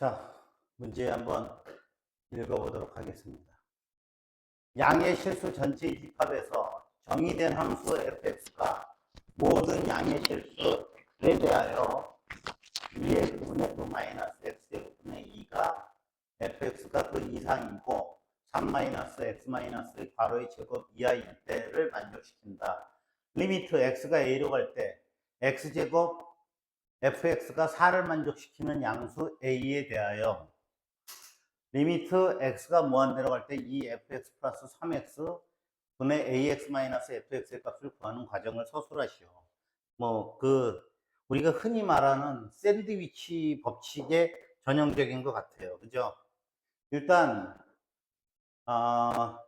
자, 문제 한번 읽어보도록 하겠습니다. 양의 실수 전체 집합에서 정의된 함수 fx가 모든 양의 실수에 대하여 2의 분의 그 마이너스 x제곱분의 2가 fx가 그 이상이고 3 마이너스 x 마이너스 괄호의 제곱 이하일 때를 만족시킨다. 리미트 x가 a로 갈 때 x제곱 fx가 4를 만족시키는 양수 a에 대하여 리미트 x가 무한대로 갈 때 이 fx 플러스 3x 분의 ax 마이너스 fx의 값을 구하는 과정을 서술하시오. 뭐 그 우리가 흔히 말하는 샌드위치 법칙의 전형적인 것 같아요. 그죠? 일단 아,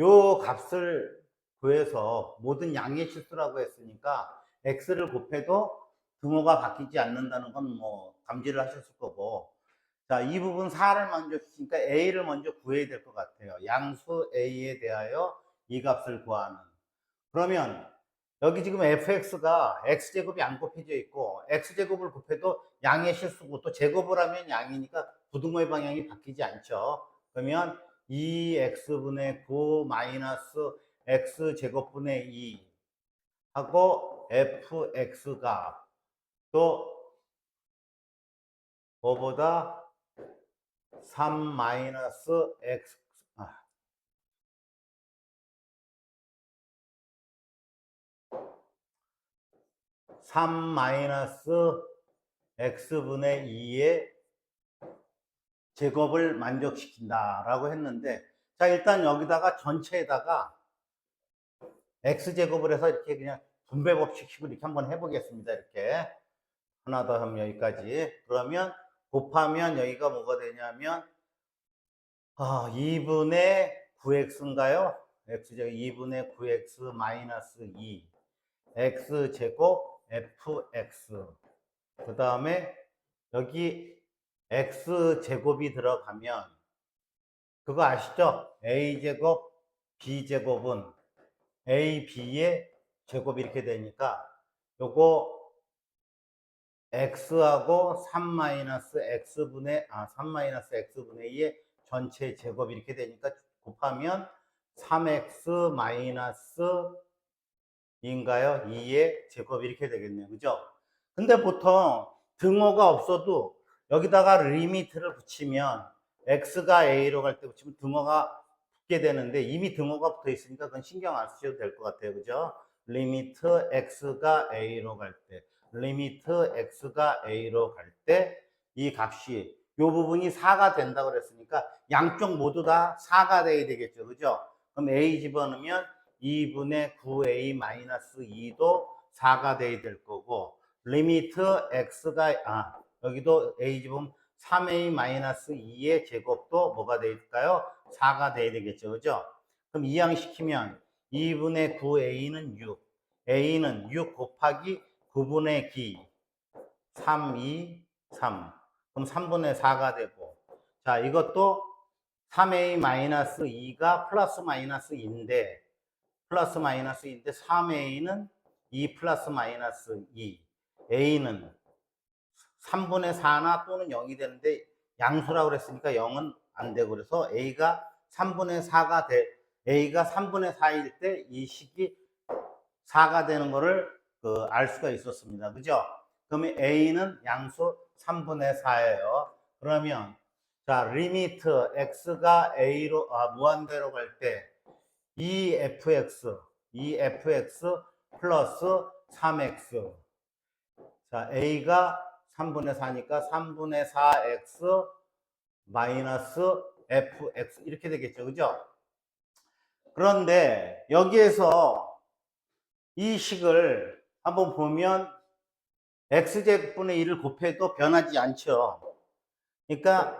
요 값을 구해서 모든 양의 실수라고 했으니까 x를 곱해도 등호가 바뀌지 않는다는 건 뭐 감지를 하셨을 거고 자, 이 부분 4를 만족시키니까 a를 먼저 구해야 될 것 같아요. 양수 a에 대하여 이 값을 구하는. 그러면 여기 지금 fx가 x제곱이 안 곱해져 있고 x제곱을 곱해도 양의 실수고 또 제곱을 하면 양이니까 부등호의 방향이 바뀌지 않죠. 그러면 2x분의 9 마이너스 x제곱분의 2 하고 fx가 또 뭐보다 3 마이너스 x 아. (3 마이너스 x분의 2의 제곱을 만족시킨다 라고 했는데 자 일단 여기다가 전체에다가 x제곱을 해서 이렇게 그냥 분배 법칙식으로 이렇게 한번 해보겠습니다 이렇게 하나 더 하면 여기까지. 그러면 곱하면 여기가 뭐가 되냐면 아, 2분의 9x인가요? x제곱 2분의 9x 마이너스 2 x제곱 fx 그 다음에 여기 x제곱이 들어가면 그거 아시죠? a제곱 b제곱은 ab의 제곱 이렇게 되니까 요거 x하고 3 마이너스 x분의 아3 마이너스 x분의 2의 전체 제곱 이렇게 되니까 곱하면 3x 마이너스 인가요? 2의 제곱 이렇게 되겠네요. 그죠? 근데 보통 등호가 없어도 여기다가 리미트를 붙이면 x가 a로 갈 때 붙이면 등호가 붙게 되는데 이미 등호가 붙어 있으니까 그건 신경 안 쓰셔도 될 것 같아요. 그죠? 리미트 x가 a로 갈 때. 리미트 x가 a로 갈 때 이 값이 이 부분이 4가 된다고 그랬으니까 양쪽 모두 다 4가 돼야 되겠죠. 그죠? 그럼 a 집어넣으면 2분의 9a 마이너스 2도 4가 돼야 될 거고 리미트 x가 아 여기도 a 집으면 3a 마이너스 2의 제곱도 뭐가 될까요? 4가 돼야 되겠죠. 그죠? 그럼 이항시키면 2분의 9a는 6 a는 6 곱하기 9분의 기. 3, 2, 3 그럼 3분의 4가 되고. 자 이것도 3a 마이너스 2가 플러스 마이너스 2인데 플러스 마이너스 2인데 3a는 2 플러스 마이너스 2 a는 3분의 4나 또는 0이 되는데 양수라고 그랬으니까 0은 안 되고 그래서 a가 3분의 4가 돼. A가 3분의 4일 때 이 식이 4가 되는 거를 그 알 수가 있었습니다. 그죠? 그러면 a는 양수 3분의 4예요. 그러면 자, 리미트 x가 a로 아, 무한대로 갈때이 fx, 이 fx 플러스 3x. 자, a가 3분의 4니까 3분의 4x 마이너스 fx 이렇게 되겠죠. 그죠? 그런데 여기에서 이 식을 한번 보면 x제곱분의 1을 곱해도 변하지 않죠. 그러니까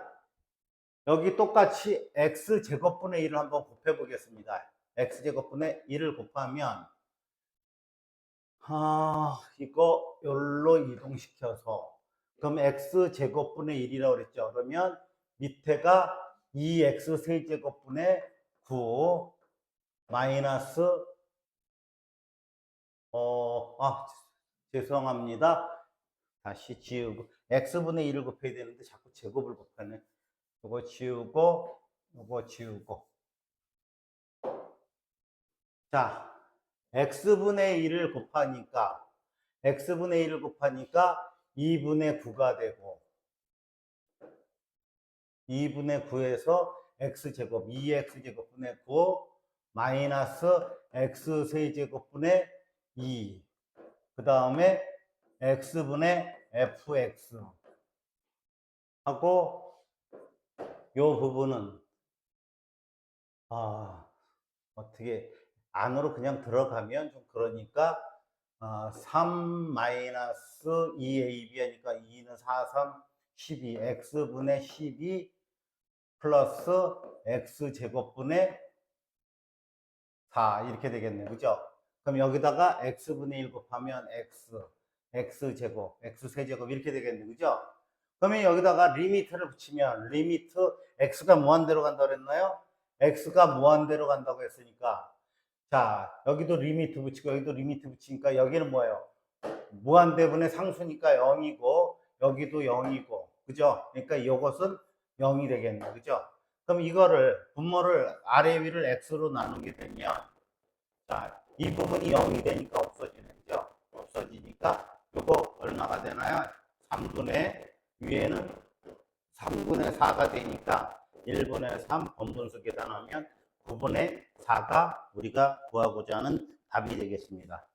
여기 똑같이 x제곱분의 1을 한번 곱해 보겠습니다. x제곱분의 1을 곱하면 아, 이거 열로 이동시켜서 그럼 x제곱분의 1이라고 그랬죠. 그러면 밑에가 2x 세제곱분의 9 마이너스 어, 아, 죄송합니다. 다시 지우고 x분의 1을 곱해야 되는데 자꾸 제곱을 곱하네. 이거 지우고 이거 지우고 자 x분의 1을 곱하니까 x분의 1을 곱하니까 2분의 9가 되고 2분의 9에서 x제곱 2x제곱분의 9 마이너스 x세제곱분의 2 그 다음에 x분의 fx 하고 요 부분은 아 어떻게 안으로 그냥 들어가면 좀 그러니까 아, 3 마이너스 2ab 하니까 2는 4, 3, 12 x분의 12 플러스 x제곱분의 4 이렇게 되겠네요 그죠? 그럼 여기다가 x분의 1 곱하면 x x제곱 x세제곱 이렇게 되겠네요 그죠? 그러면 여기다가 리미트를 붙이면 리미트 x가 무한대로 간다고 그랬나요? x가 무한대로 간다고 했으니까 자 여기도 리미트 붙이고 여기도 리미트 붙이니까 여기는 뭐예요? 무한대분의 상수니까 0이고 여기도 0이고 그죠? 그러니까 이것은 0이 되겠네 그죠? 그럼 이거를 분모를 아래 위를 x로 나누게 되면 자, 이 부분이 0이 되니까 없어지네 그죠? 없어지니까 요거 얼마가 되나요? 3분의 위에는 3분의 4가 되니까 1분의 3 번분수 계산하면 9분의 4가 우리가 구하고자 하는 답이 되겠습니다.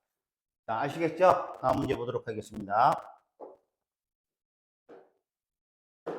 자, 아시겠죠? 다음 문제 보도록 하겠습니다.